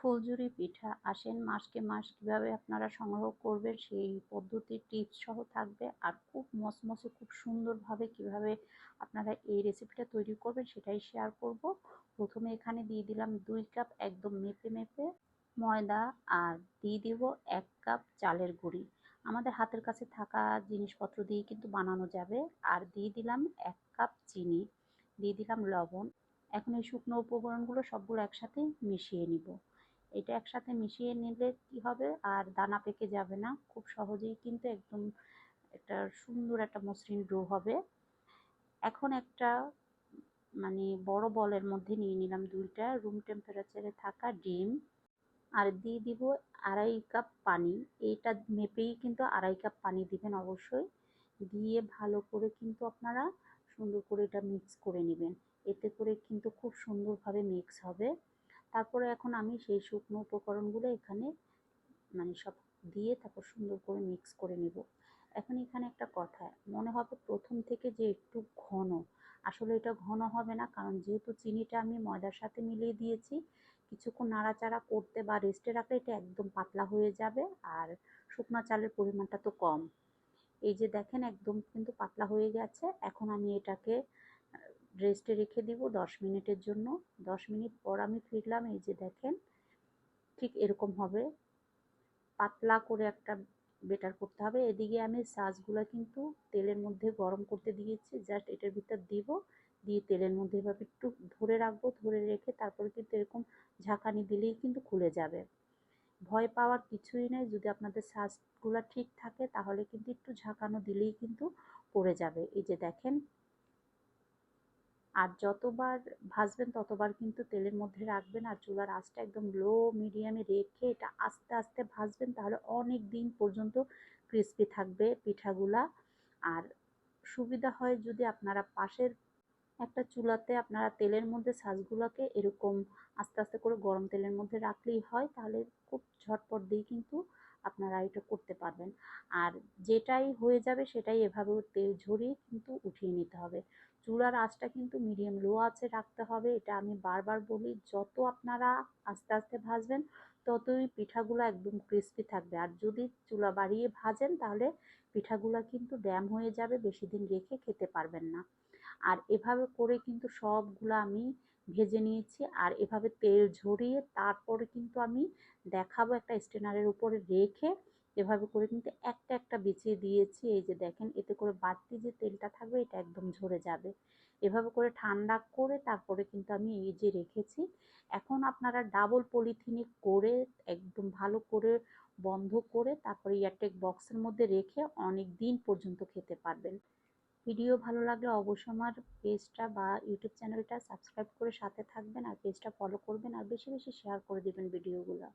ফুলঝুরি পিঠা, আসেন মাসকে মাস কীভাবে আপনারা সংগ্রহ করবেন সেই পদ্ধতির টিপস সহ থাকবে আর খুব মসমসে, খুব সুন্দরভাবে কীভাবে আপনারা এই রেসিপিটা তৈরি করবেন সেটাই শেয়ার করব। প্রথমে এখানে দিয়ে দিলাম দুই কাপ একদম মেপে মেপে ময়দা আর দিয়ে দিব এক কাপ চালের গুঁড়ি। আমাদের হাতের কাছে থাকা জিনিসপত্র দিয়ে কিন্তু বানানো যাবে। আর দিয়ে দিলাম এক কাপ চিনি, দিয়ে দিলাম লবণ। এখন এই শুকনো উপকরণগুলো সবগুলো একসাথে মিশিয়ে নিব। এটা একসাথে মিশিয়ে নিলে কি হবে? আর দানা পেকে যাবে না। খুব সহজেই কিন্তু একদম একটা সুন্দর একটা মসৃণ ডো হবে। এখন একটা মানে বড় বলের মধ্যে নিয়ে নিলাম দুইটা। রুম টেম্পারেচারে থাকা ডিম। আর দিয়ে দিব আড়াই কাপ পানি। এটা মেপেই কিন্তু আড়াই কাপ পানি দিবেন অবশ্যই। দিয়ে ভালো করে কিন্তু আপনারা সুন্দর করে এটা মিক্স করে নেবেন। এতে করে কিন্তু খুব সুন্দরভাবে মিক্স হবে। তারপরে এখন আমি সেই শুকনো উপকরণগুলো এখানে মানে সব দিয়ে তারপর সুন্দর করে মিক্স করে নেব। এখন এখানে একটা কথা, মনে হবে প্রথম থেকে যে একটু ঘন, আসলে এটা ঘন হবে না, কারণ যেহেতু চিনিটা আমি ময়দার সাথে মিলিয়ে দিয়েছি, কিছুক্ষণ নাড়াচাড়া করতে বা রেস্টে রাখলে এটা একদম পাতলা হয়ে যাবে আর শুকনা চালের পরিমাণটা তো কম। এই যে দেখেন একদম কিন্তু পাতলা হয়ে গেছে, এখন আমি এটাকে রেস্টে রেখে দিব দশ মিনিটের জন্য। দশ মিনিট পর আমি ফিরলাম, এই যে দেখেন, ঠিক এরকম হবে। পাতলা করে একটা বেটার করতে হবে। এদিকে আমি সাজগুলো কিন্তু তেলের মধ্যে গরম করতে দিয়েছি। জাস্ট এটার ভিতর দিব, দিয়ে তেলের মধ্যে এভাবে একটু ধরে রাখব, ধরে রেখে তারপরে কিন্তু এরকম ঝাঁকানি দিলেই কিন্তু খুলে যাবে। ভয় পাওয়ার কিছুই নেই। যদি আপনাদের সাজগুলো ঠিক থাকে, তাহলে কিন্তু একটু ঝাঁকানো দিলেই কিন্তু পড়ে যাবে। এই যে দেখেন আর যতবার ভাজবেন ততবার কিন্তু তেলের মধ্যে রাখবেন আর চুলার আঁচটা একদম লো মিডিয়ামে রেখে এটা আস্তে আস্তে ভাজবেন তাহলে অনেক দিন পর্যন্ত ক্রিস্পি থাকবে পিঠাগুলা। আর সুবিধা হয় যদি আপনারা পাশের একটা চুলাতে আপনারা তেলের মধ্যে সাজগুলোকে এরকম আস্তে আস্তে করে গরম তেলের মধ্যে রাখলেই হয় তাহলে খুব ঝটপট দিয়ে কিন্তু আপনারা এটা করতে পারবেন। আর যেটাই হয়ে যাবে সেটাই এভাবে তেল ঝরিয়ে কিন্তু উঠিয়ে নিতে হবে। চুলার আঁচটা কিন্তু মিডিয়াম লো আছে রাখতে হবে, এটা আমি বারবার বলি, যত আপনারা আস্তে আস্তে ভাজবেন, ততই পিঠাগুলো একদম ক্রিস্পি থাকবে। আর যদি চুলা বাড়িয়ে ভাজেন, তাহলে পিঠাগুলো কিন্তু ড্যাম হয়ে যাবে, বেশি দিন রেখে খেতে পারবেন না। আর এভাবে করে কিন্তু সবগুলো আমি ভেজে নিয়েছি, আর এভাবে তেল ঝরিয়ে তারপরে কিন্তু আমি দেখাবো একটা স্টেনারের উপরে রেখে এভাবে করে কিন্তু একটা একটা বিছিয়ে দিয়েছি। এই যে দেখেন, এতে করে বাড়তি যে তেলটা থাকবে, এটা একদম ঝরে যাবে। এভাবে করে ঠান্ডা করে তারপরে কিন্তু আমি এই যে রেখেছি। এখন আপনারা ডাবল পলিথিনে করে একদম ভালো করে বন্ধ করে তারপরে এয়ারটেক বক্সের মধ্যে রেখে অনেক দিন পর্যন্ত খেতে পারবেন। ভিডিও ভালো লাগলে অবশ্যই আমার পেজটা বা ইউটিউব চ্যানেলটা সাবস্ক্রাইব করে সাথে থাকবেন আর পেজটা ফলো করবেন আর বেশি বেশি শেয়ার করে দেবেন ভিডিওগুলো।